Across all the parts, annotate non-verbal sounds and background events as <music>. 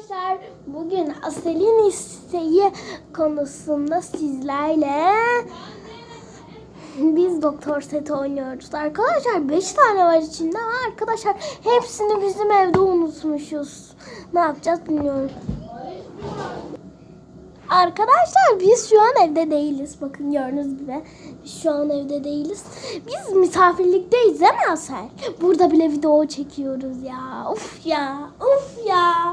arkadaşlar. Bugün Asel'in isteği konusunda sizlerle biz doktor seti oynuyoruz. Arkadaşlar 5 tane var içinde ama arkadaşlar hepsini bizim evde unutmuşuz. Ne yapacağız bilmiyorum. Arkadaşlar biz şu an evde değiliz. Bakın gördüğünüz gibi. Biz şu an evde değiliz. Biz misafirlikteyiz değil mi Asel? Burada bile video çekiyoruz ya. Of ya. Of ya.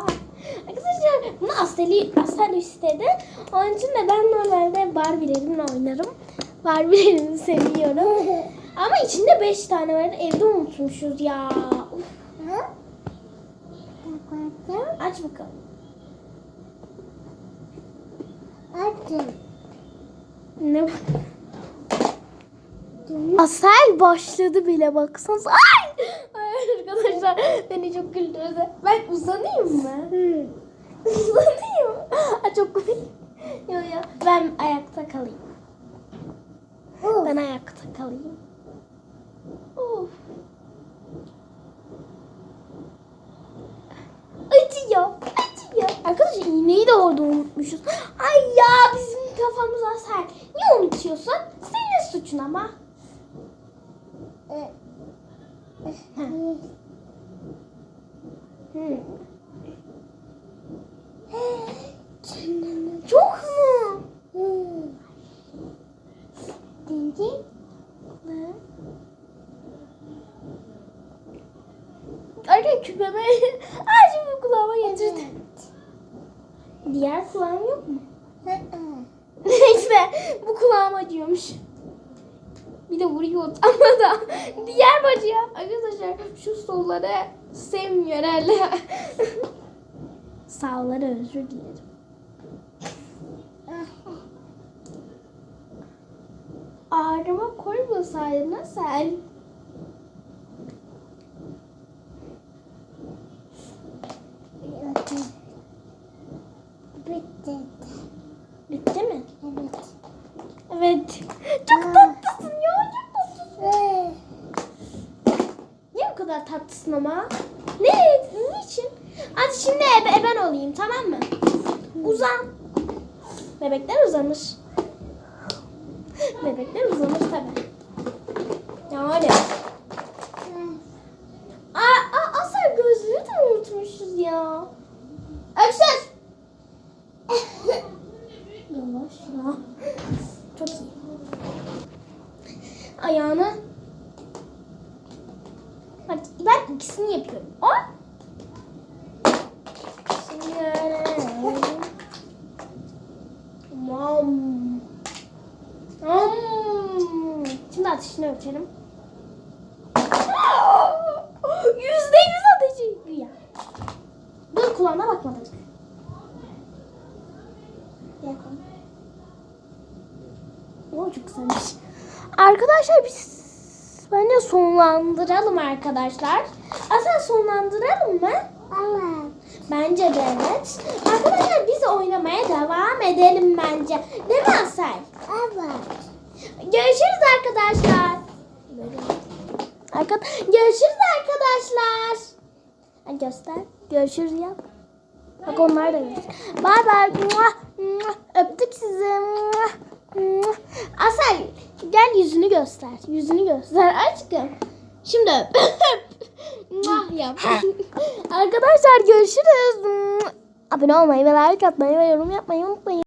Asel, Asel istedi. Onun için de ben normalde Barbie'lerimle oynarım. Barbie'lerimi <laughs> seviyorum. Ama içinde 5 tane var. Evde unutmuşuz ya. Aç bakalım. Açın. Ne bu? Asel başladı bile baksanız. Ay! Ay arkadaşlar beni çok güldürdü. Ben uzanayım mı? uzanayım mı? Ay çok komik. Yo yo ben ayakta kalayım. Ben ayakta kalayım. Of. Acıyor. Acıyor. Arkadaşlar iğneyi de orada unutmuşuz. Ay ya bizim kafamız asar. Niye unutuyorsun? Senin suçun ama. Hı. Çok mu? Dinci. Ne? Küpeme <laughs> acı bu kulağıma getirdi. Diğer kulağım yok mu? Neyse <laughs> bu kulağım acıyormuş. Bir de vuruyor ama da <laughs> diğer bacıya arkadaşlar şu solları sevmiyor herhalde. Sağları özür dilerim. Ağrıma koymasaydın sen. Bitti. Bitti mi? Evet. Evet. Çok tatlısın ya çok tatlısın. Niye bu kadar tatlısın ama? Ne? Niçin? Hadi şimdi ebe, ben olayım tamam mı? Uzan. Bebekler uzanır. Bebekler uzanır tabii. Yani. Aa, aa, Asar gözlüğü de unutmuşuz ya. Öksüz. Ya. Çok iyi. Ayağını. Hadi ben ikisini yapıyorum. O. Şimdi öyle. Mam. Şimdi ateşini ölçelim. Yüzde yüz ateşi. Ya. Dur kulağına bakmadık. Gel çok güzelmiş. Arkadaşlar biz bence sonlandıralım arkadaşlar. Asıl sonlandıralım mı? Evet. Bence de evet. Arkadaşlar biz oynamaya devam edelim bence. Değil mi Asel? Evet. Görüşürüz arkadaşlar. Arka Görüşürüz arkadaşlar. Göster. Görüşürüz ya. Bak onlar da görüşürüz. Bay bay. Muah, yüzünü göster. Yüzünü göster aşkım. Şimdi. <laughs> Muah yap. Arkadaşlar görüşürüz. Abone olmayı ve like atmayı ve yorum yapmayı unutmayın.